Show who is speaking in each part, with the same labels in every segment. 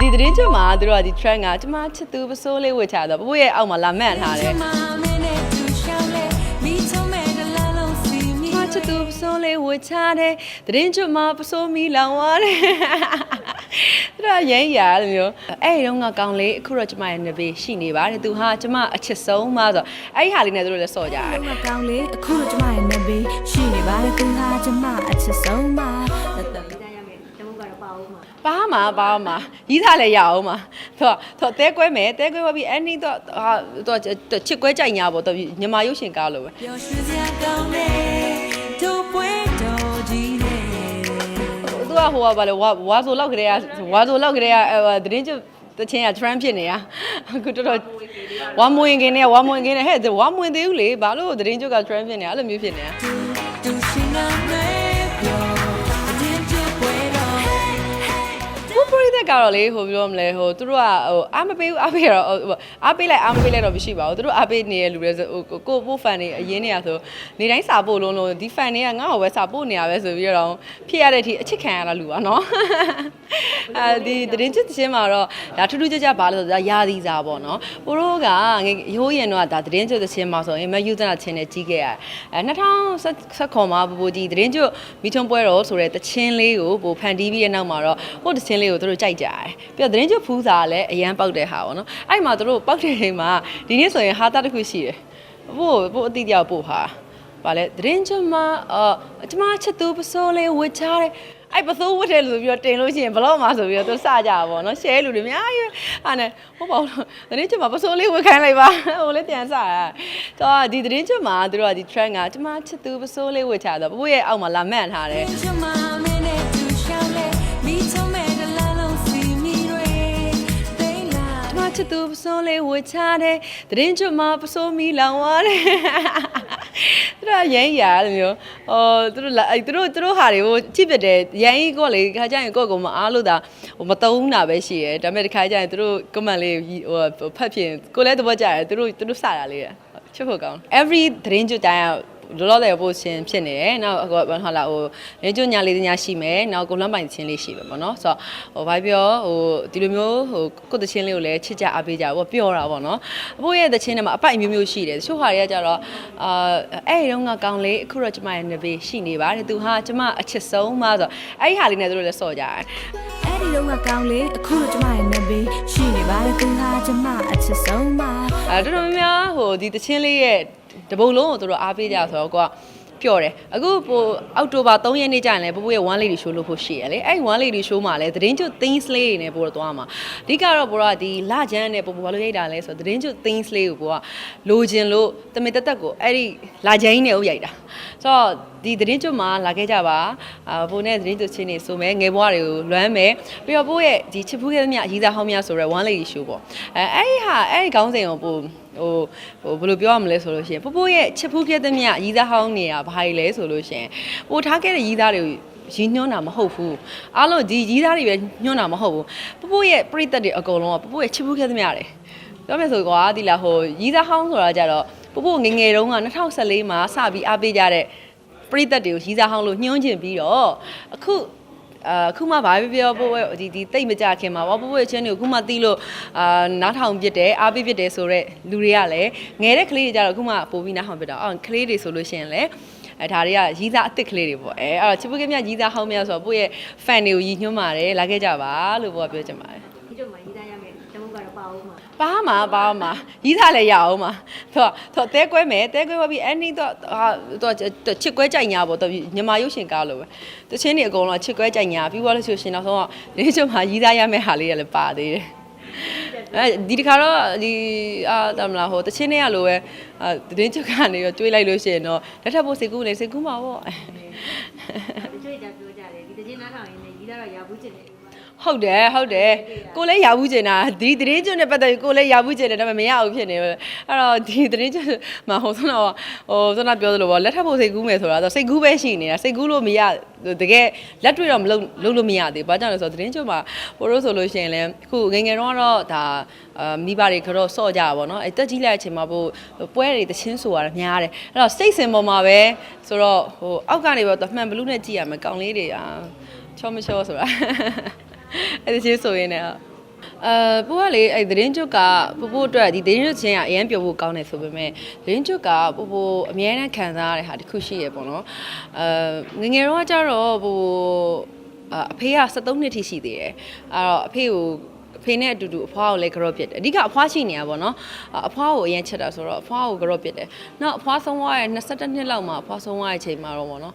Speaker 1: ဒီသတင်းချက်မှာသူတို့ကဒီ trend ကကျမချစ်သူပစိုးလေးဝတ်ချတော့ဘိုးရဲ့အောက်မှာလာမှန်ထားတယ်မချစ်သူပစိုးလေးဝတ်ချတယ်သတင်းချက်မှာပစိုးမီလောင်သွားတယ်သူတို့ကရမ်းရအဲ့လိုမျိုးအဲ့ဒီတော့ကကောင်းလေးအခုတော့ကျမရဲ့နေပေးရှိနေပါတယ်သူဟာကျမအချစ်ဆုံးမဆိုအဲ့ဒီဟာလေးနဲ့သူတို့လည်းစော်ကြတယ်
Speaker 2: တော့မကောင်းလေအခုတော့ကျမရဲ့နေဘေးရှိနေပါတယ်သူဟာကျမအချစ်ဆုံးပါတသက်
Speaker 1: ပါမှာပါမှာရီးသားလည်းရအောင်မှာသူကသူကတဲကွဲမယ်တဲကွဲပြီးအဲ့ဒီတော့ဟာသူကချစ်ကွဲကြိုက်ညာပေါ့သူညမာရုပ်ရှင်ကားလို့ပဲ
Speaker 2: ပျော်ရွှင်စရာကောင်းလေတို့ပွဲတော်ကြီးလေ
Speaker 1: သူကဟိုကဘာလဲဝါဝါဆိုလောက်ကလေးကဝါဆိုလောက်ကလေးကအဲသတင်းကျတချင်းက trend ဖြစ်နေရအခုတော်တော်ဝါမွင်ကင်းနေဝါမွင်ကင်းနေဟဲ့ဝါမွင်သေးဘူးလေဘာလို့သတင်းကျက trend ဖြစ်နေအဲ့လိုမျိုးဖြစ်နေရ
Speaker 2: ကတော့
Speaker 1: လေဟိုပြောမလဲဟိုသူတို့ကဟိုအားမပေးဘူးအားပေးတော့ဟိုအားပေးလိုက်အားမပေးလိုက်တော့မရှိပါဘူးသူတို့အားပေးနေတဲ့လူတွေဆိုဟိုကိုပို့ fan တွေအရင်နေရဆိုနေတိုင်းစာပို့လုံးလုံးဒီ fan တွေကငါ့ကိုပဲစာပို့နေရပဲဆိုပြီးတော့ဖြစ်ရတဲ့အထိအချစ်ခံရတာလူပါနော်အဲဒီသတင်းချစ်ချင်းမှာတော့ဒါထူးထူးခြားခြားပါလို့ဆိုတော့ရာသီစာပေါ့နော်ပိုတို့ကငယ်ရိုးရင်တော့ဒါသတင်းချစ်ချင်းမှာဆိုရင်မယူဇနာချင်းနဲ့ကြီးခဲ့ရအဲ2019မှာပူပူကြီးသတင်းချစ်မိချုံပွဲတော်ဆိုတဲ့တချင်းလေးကိုပိုဖန်တီးပြီးတဲ့နောက်မှာတော့ဟိုတချင်းလေးကိုသူတို့ကြိုက်ကြတယ်ပြီးတော့သတင်းချစ်ဖူးစာကလည်းအရန်ပေါက်တဲ့ဟာပေါ့နော်အဲ့မှာသူတို့ပေါက်တဲ့ချိန်မှာဒီနေ့ဆိုရင်ဟာတာတစ်ခုရှိတယ်ဘို့ဘို့အတိအကျပို့ဟာဗာလဲသတင်းချစ်မှာအာကျမချစ်သူပစိုးလေးဝတ်ချတယ်အဲ့ပစိုးဝတ်တယ်လို့ဆိုပြီးတော့တင်လို့ရှိရင်ဘလောက်မှဆိုပြီးတော့သူစကြပါဘောနော် share လူတွေအများကြီးအဲ့နဲ့ဟုတ်ပါဘူးသတင်းချက်မှာပစိုးလေးဝတ်ခိုင်းလိုက်ပါဟိုလေးပြန်စရတော့ဒီသတင်းချက်မှာသူတို့ကဒီ trend ကကျမချစ်သူပစိုးလေးဝတ်ချတော့ဘိုးရဲ့အောက်မှာလာမှန်ထားတယ် ချစ်သူပစိုးလေးဝတ်ချတယ်သတင်းချက်မှာပစိုးမီလောင်သွားတယ်သူတို့ကရမ်းရအဲ့လိုမျိုးဟိုသူတို့လာအဲ့သူတို့သူတို့ဟာတွေကိုကြည့်ပြတယ်ရမ်းကြီးကိုလေခါကျရင်ကိုယ့်ကိုမအားလို့တာဟိုမတုံးတာပဲရှိရဲဒါပေမဲ့ဒီခါကျရင်သူတို့ comment လေးဟိုဖတ်ဖြစ်ကိုလည်းသဘောကျတယ်သူတို့သူတို့စတာလေးချစ်ဖို့ကောင်း every သတင်းကြွတိုင်း လောလောဆယ်ပို့ရှင်ဖြစ်နေတယ်။နောက်ဟိုဟုတ်လားဟိုရင်းကျွညာလေးညာရှိမယ်။နောက်ကုလန်းပိုင်ချင်းလေးရှိမယ်ပေါ့နော်။ဆိုတော့ဟိုဘာပြောဟိုဒီလိုမျိုးဟိုကိုယ့်တချင်းလေးကိုလည်းချစ်ကြအားပေးကြပေါ့ပျော်တာပေါ့နော်။အဖိုးရဲ့တချင်းထဲမှာအပိုက်မျိုးမျိုးရှိတယ်။တချို့ဟာတွေကကြတော့အာအဲ့ဒီတော့ကကောင်းလေအခုတော့ကျမရဲ့နေပေးရှိနေပါတယ်။သူဟာကျမအချစ်ဆုံးမဆိုတော့အဲ့ဒီဟာလေးနဲ့သူတို့လည်းစော်ကြတယ်။
Speaker 2: အဲ့ဒီတော့မကောင်းလေအခုတော့ကျမရဲ့နေဘေးရှိနေပါတယ်သူဟာကျမအချစ်ဆုံးပါ
Speaker 1: အဲတော်တော်များများဟိုဒီတချင်းလေးရဲ့ တပုံလုံးကိုသူတို့အားပေးကြဆိုတော့ကိုကပျော်တယ်အခုဟိုအောက်တိုဘာ3ရက်နေ့ကျရင်လည်းပပရဲ့ one lady show လုပ်ဖို့ရှိရလေအဲ့ one lady show မှာလည်းသတင်းကျွ things လေးတွေနဲ့ပို့တော့သွားမှာအဓိကတော့ပို့တော့ဒီလချမ်းနဲ့ပို့ပို့ဘာလို့ရိုက်တာလဲဆိုတော့သတင်းကျွ things လေးကိုပို့ကလိုချင်လို့တမင်တက်တက်ကိုအဲ့ဒီလချမ်းနဲ့ဥရိုက်တာဆိုတော့ဒီသတင်းကျွမှာလာခဲ့ကြပါအာပို့နဲ့သတင်းကျွချင်းနေဆိုမဲငယ်ဘွားတွေကိုလွမ်းမယ်ပြီးတော့ပို့ရဲ့ဒီချစ်ဖူးခဲ့သမျှအကြီးစားဟောင်းများဆိုရဲ one lady show ပေါ့အဲအဲ့ဒီဟာအဲ့ဒီခေါင်းစဉ်ကိုပို့ ဟိုဟိုဘယ်လိုပြောရမလဲဆိုလို့ရှိရင်ပို့ပို့ရဲ့ချစ်ဖူးပြတဲ့မြတ်ရီးသားဟောင်းနေတာဘာကြီးလဲဆိုလို့ရှိရင်ပို့ထားခဲ့တဲ့ရီးသားတွေကိုရည်ညွှန်းတာမဟုတ်ဘူးအားလုံးဒီရီးသားတွေပဲညွှန်းတာမဟုတ်ဘူးပို့ပို့ရဲ့ပြိသက်တွေအကုန်လုံးကပို့ပို့ရဲ့ချစ်ဖူးခဲ့တဲ့မြတ်တယ်ပြောမယ်ဆိုကွာဒီလားဟိုရီးသားဟောင်းဆိုတာကြတော့ပို့ပို့ငယ်ငယ်တုန်းက2014မှာစပြီးအားပေးကြတဲ့ပြိသက်တွေကိုရီးသားဟောင်းလို့ညွှန်းချင်ပြီးတော့အခု အခုမှဘာပဲပြောပို့ဒီဒီတိတ်မကြခင်မှာဘောပို့ပို့ချင်းတွေကိုအခုမှတီးလို့အာနားထောင်ပြစ်တယ်အားပေးပြစ်တယ်ဆိုတော့လူတွေကလည်းငယ်တဲ့ကလေးတွေကြတော့အခုမှပို့ပြီးနားထောင်ပြစ်တာအော်ကလေးတွေဆိုလို့ရှိရင်လည်းအဲဒါတွေကရီးသားအစ်စ်ကလေးတွေပေါ့အဲအဲ့တော့ချစ်ပုကမြရီးသားဟောင်းများဆိုတော့ပို့ရဲ့ fan တွေကိုရည်ညွှန်းပါတယ်လာခဲ့ကြပါလို့ပို့ကပြောချင်ပါတယ်
Speaker 3: ဒီတော့မှရေးသားရမယ်တမုတ်ကတော့ ပါအောင်မှာ
Speaker 1: ပါမှာပါမှာရီးသားလည်းရအောင်မှာသူကသူတဲကွဲမယ်တဲကွဲပြီးအဲ့ဒီတော့ဟာသူချစ်ကွဲကြိုက်ညာပေါ့သူညမာရုပ်ရှင်ကားလို့ပဲတချင်းတွေအကုန်လုံးချစ်ကွဲကြိုက်ညာပြီးသွားလို့ဆိုရှင်နောက်ဆုံးကဒီချုံမှာရီးသားရမယ့်ဟာလေးကလည်းပါသေးတယ်အဲဒီတခါတော့ဒီအာတမလားဟိုတချင်းတွေကလိုပဲအာတင်းချုပ်ကနေတော့တွေးလိုက်လို့ရှိရင်တော့လက်ထပ်ဖို့စိတ်ကူးနေစိတ်ကူးမှာပေါ့
Speaker 3: တချို့ကြပြောကြတယ်ဒီတခြင်းနားထောင်ရင်းနဲ့ရေးသားတော့ရဘူးချင်တယ်
Speaker 1: ဟုတ်တယ်ဟုတ်တယ်ကိုလည်းရာဘူးကျင်တာဒီသတင်းကျွန်းနဲ့ပတ်သက်ပြီးကိုလည်းရာဘူးကျင်တယ်ဒါပေမဲ့မရဘူးဖြစ်နေပဲအဲ့တော့ဒီသတင်းကျွန်းမှာဟိုဆုံးတော့ဟိုဆုံးတော့ပြောသလိုပေါ့လက်ထပ်ဖို့စိတ်ကူးမယ်ဆိုတာဆိုစိတ်ကူးပဲရှိနေတာစိတ်ကူးလို့မရတကယ်လက်တွေ့တော့မလုပ်လုပ်လို့မရသေးဘူးဘာကြောင့်လဲဆိုတော့သတင်းကျွန်းမှာဟိုလို့ဆိုလို့ရှိရင်လည်းအခုငယ်ငယ်တော့တော့ဒါအာမိဘတွေကတော့စော့ကြတာပေါ့နော်အဲတက်ကြီးလိုက်အချိန်မှာပို့ပွဲတွေတချင်းဆိုရတာများတယ်အဲ့တော့စိတ်စင်ပေါ်မှာပဲဆိုတော့ဟိုအောက်ကနေပေါ့မှန်ဘလူးနဲ့ကြည့်ရမယ်ကောင်းလေးတွေအာချောမချောဆိုတာ အဲ့ဒီချင်းဆိုရင်လည်းအဲပိုးကလေအဲ့သတင်းကျွတ်ကပို့ပို့အတွက်ဒီသတင်းကျွတ်ချင်းကအရန်ပြောဖို့ကောင်းတယ်ဆိုပေမဲ့သတင်းကျွတ်ကပို့ပို့အများနဲ့ခံစားရတဲ့ဟာတစ်ခုရှိရပေါ့နော်အဲငယ်ငယ်တော့ကကြတော့ပို့အာအဖေက73နှစ်ထိရှိသေးတယ်အဲ့တော့အဖေကိုအဖေနဲ့အတူတူအဖွားကိုလည်းကြော့ပြစ်တယ်အဓိကအဖွားရှိနေရပါတော့အာအဖွားကိုအရင်ချက်တာဆိုတော့အဖွားကိုကြော့ပြစ်တယ်နောက်အဖွားဆုံးသွားရဲ့22နှစ်လောက်မှာအဖွားဆုံးသွားတဲ့အချိန်မှာတော့ပေါ့နော်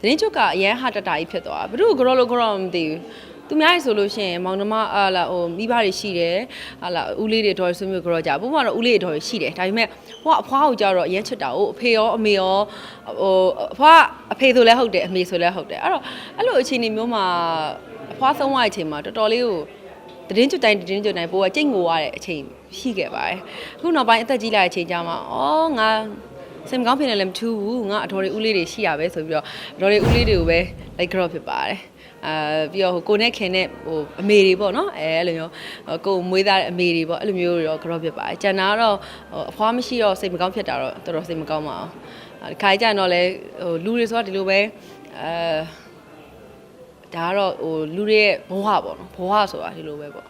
Speaker 1: သတင်းကျွတ်ကအရန်ဟာတတာကြီးဖြစ်သွားဘယ်သူကြော့လို့ကြော့မသိဘူး သူများရေဆိုလို့ရှိရင်မောင်နှမအာလာဟိုမိဘတွေရှိတယ်ဟာလာဦးလေးတွေတော်ဆွေးမျိုးကြောကြဘုမကတော့ဦးလေးတွေတော်ရှိတယ်ဒါပေမဲ့ဟိုကအဖွားကိုကြတော့အရင်ချစ်တာကိုအဖေရောအမေရောဟိုအဖွားအဖေဆိုလည်းဟုတ်တယ်အမေဆိုလည်းဟုတ်တယ်အဲ့တော့အဲ့လိုအခြေအနေမျိုးမှာအဖွားဆုံးသွားတဲ့အချိန်မှာတော်တော်လေးကိုတည်င်းကျွတ်တိုင်းတည်င်းကျွတ်တိုင်းပိုးကကြိတ်ငိုရတဲ့အချိန်ရှိခဲ့ပါတယ်အခုနောက်ပိုင်းအသက်ကြီးလာတဲ့အချိန်ကျမှအော်ငါစင်မကောင်းဖြစ်နေလည်းမထူးဘူးငါအတော်လေးဦးလေးတွေရှိရပဲဆိုပြီးတော့အတော်လေးဦးလေးတွေကိုပဲ like drop ဖြစ်ပါတယ် အာပြီးတော့ဟိုကိုနဲ့ခင်နဲ့ဟိုအမေတွေပေါ့နော်အဲအဲ့လိုမျိုးဟိုကိုမွေးသားတဲ့အမေတွေပေါ့အဲ့လိုမျိုးတွေတော့ drop ဖြစ်ပါတယ်ကျန်တာကတော့ဟိုအဖွားမရှိတော့စိတ်မကောင်းဖြစ်တာတော့တော်တော်စိတ်မကောင်းပါအောင်အာဒီခါကြတော့လဲဟိုလူတွေဆိုတာဒီလိုပဲအဲဒါကတော့ဟိုလူတွေရဲ့ဘဝပေါ့နော်ဘဝဆိုတာဒီလိုပဲပေါ့